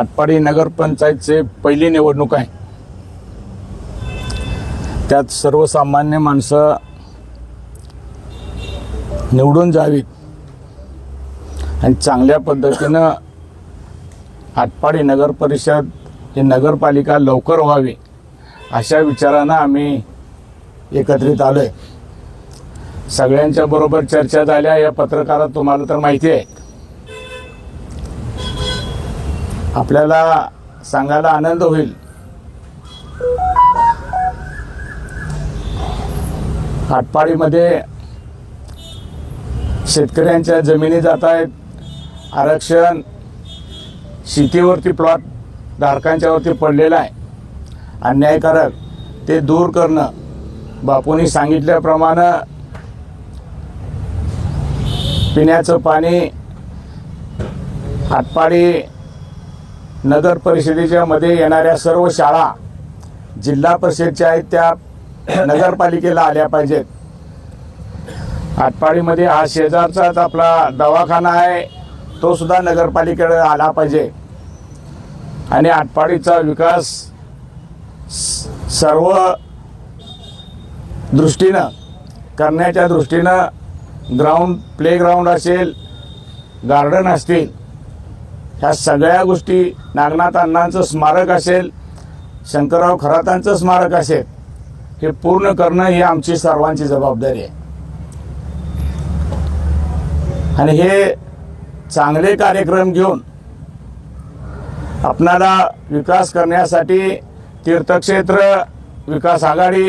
आटपाडी नगरपंचायतचे पहिली निवडणूक आहे. त्यात सर्वसामान्य माणसं निवडून जावीत. आणि चांगल्या पद्धतीनं आटपाडी नगर परिषद ही नगरपालिका लवकर व्हावी अशा विचारानं आम्ही एकत्रित आलोय. सगळ्यांच्या बरोबर चर्चा झाल्या या पत्रकारात तुम्हाला तर माहिती आहे. आपल्याला सांगायला आनंद होईल. आटपाडीमध्ये शेतकऱ्यांच्या जमिनी जात आहेत. आरक्षण शेतीवरती प्लॉट धारकांच्यावरती पडलेलं आहे. अन्यायकारक ते दूर करणं बापूंनी सांगितल्याप्रमाणे पिण्याचं पाणी हातपाडी नगर परिषदेच्या मध्ये येणाऱ्या सर्व शाळा जिल्हा परिषदच्या आहेत त्या नगरपालिकेला आल्या पाहिजेत. आटपाडीमध्ये हा शेजारचाच आपला दवाखाना आहे तो सुद्धा नगरपालिकेकडे आला पाहिजे. आणि आटपाडीचा विकास सर्व दृष्टीनं करण्याच्या दृष्टीनं ग्राउंड प्लेग्राऊंड असेल गार्डन असतील ह्या सगळ्या गोष्टी नागनाथ अण्णांचं स्मारक असेल शंकरराव खरातांचं स्मारक असेल हे पूर्ण करणं ही आमची सर्वांची जबाबदारी आहे. आणि हे चांगले कार्यक्रम घेऊन आपणाला विकास करण्यासाठी तीर्थक्षेत्र विकास आघाडी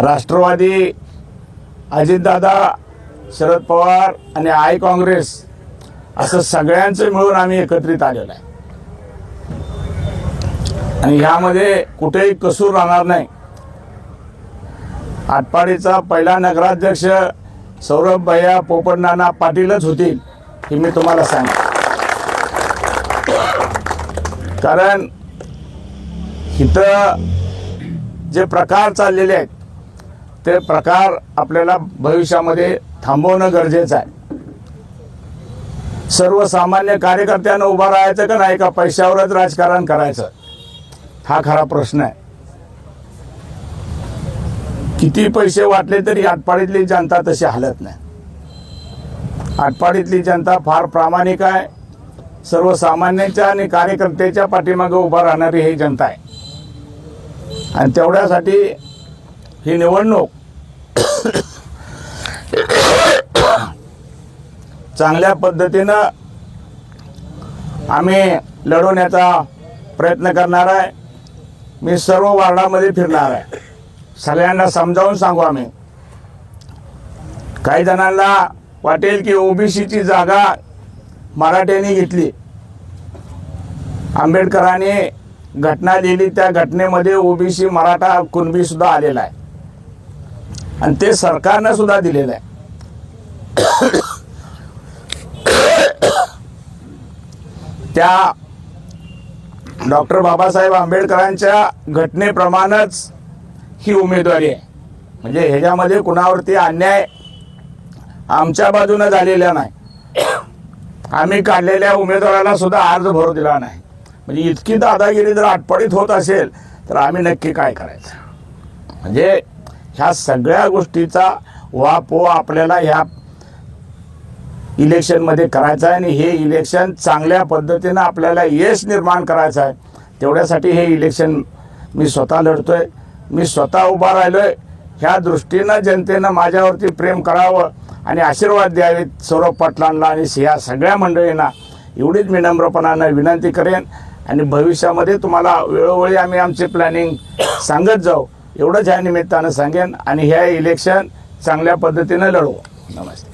राष्ट्रवादी अजितदादा शरद पवार आणि आय काँग्रेस असं सगळ्यांचं मिळून आम्ही एकत्रित आलेलो आहे. आणि ह्यामध्ये कुठेही कसूर राहणार नाही. आटपाडीचा पहिला नगराध्यक्ष सौरभ भैया पोपटनाना पाटीलच होतील हे मी तुम्हाला सांगेन. कारण इथं जे प्रकार चाललेले आहेत ते प्रकार आपल्याला भविष्यामध्ये थांबवणं गरजेचं आहे. सर्वसामान्य कार्यकर्त्यांना उभं राहायचं का नाही का पैशावरच राजकारण करायचं? हा खरा प्रश्न आहे. किती पैसे वाटले तरी आटपाडीतली जनता तशी हालत नाही. आटपाडीतली जनता फार प्रामाणिक आहे. सर्वसामान्यांच्या आणि कार्यकर्त्याच्या पाठीमागे उभा राहणारी ही जनता आहे. आणि तेवढ्यासाठी ही निवडणूक चांगल्या पद्धतीनं आम्ही लढवण्याचा प्रयत्न करणार आहे. मी सर्व वार्डामध्ये फिरणार आहे. सगळ्यांना समजावून सांगू आम्ही. काही जणांना वाटेल की ओबीसीची जागा मराठ्यांनी घेतली. आंबेडकरांनी घटना लिहिली त्या घटनेमध्ये ओबीसी मराठा कुणबी सुद्धा आलेला आहे. आणि ते सरकारनं सुद्धा दिलेलं आहे. त्या डॉक्टर बाबासाहेब आंबेडकरांच्या घटनेप्रमाणेच ही उमेदवारी आहे. म्हणजे ह्याच्यामध्ये कुणावरती अन्याय आमच्या बाजूनं झालेला नाही. आम्ही काढलेल्या उमेदवाराला सुद्धा अर्ज भरू दिला नाही. म्हणजे इतकी दादागिरी जर आटपडीत होत असेल तर आम्ही नक्की काय करायचं? म्हणजे ह्या सगळ्या गोष्टीचा वापो आपल्याला ह्या इलेक्शनमध्ये करायचं आहे आणि हे इलेक्शन चांगल्या पद्धतीनं आपल्याला यश निर्माण करायचं आहे. तेवढ्यासाठी हे इलेक्शन मी स्वतः लढतो आहे मी स्वतः उभा राहिलो आहे ह्या दृष्टीनं जनतेनं माझ्यावरती प्रेम करावं आणि आशीर्वाद द्यावेत सौरभ पाटलांना आणि ह्या सगळ्या मंडळींना. एवढीच विनम्रपणानं विनंती करेन आणि भविष्यामध्ये तुम्हाला वेळोवेळी आम्ही आमचे प्लॅनिंग सांगत जाऊ. एवढंच ह्या निमित्तानं सांगेन आणि ह्या इलेक्शन चांगल्या पद्धतीनं लढवू. नमस्ते.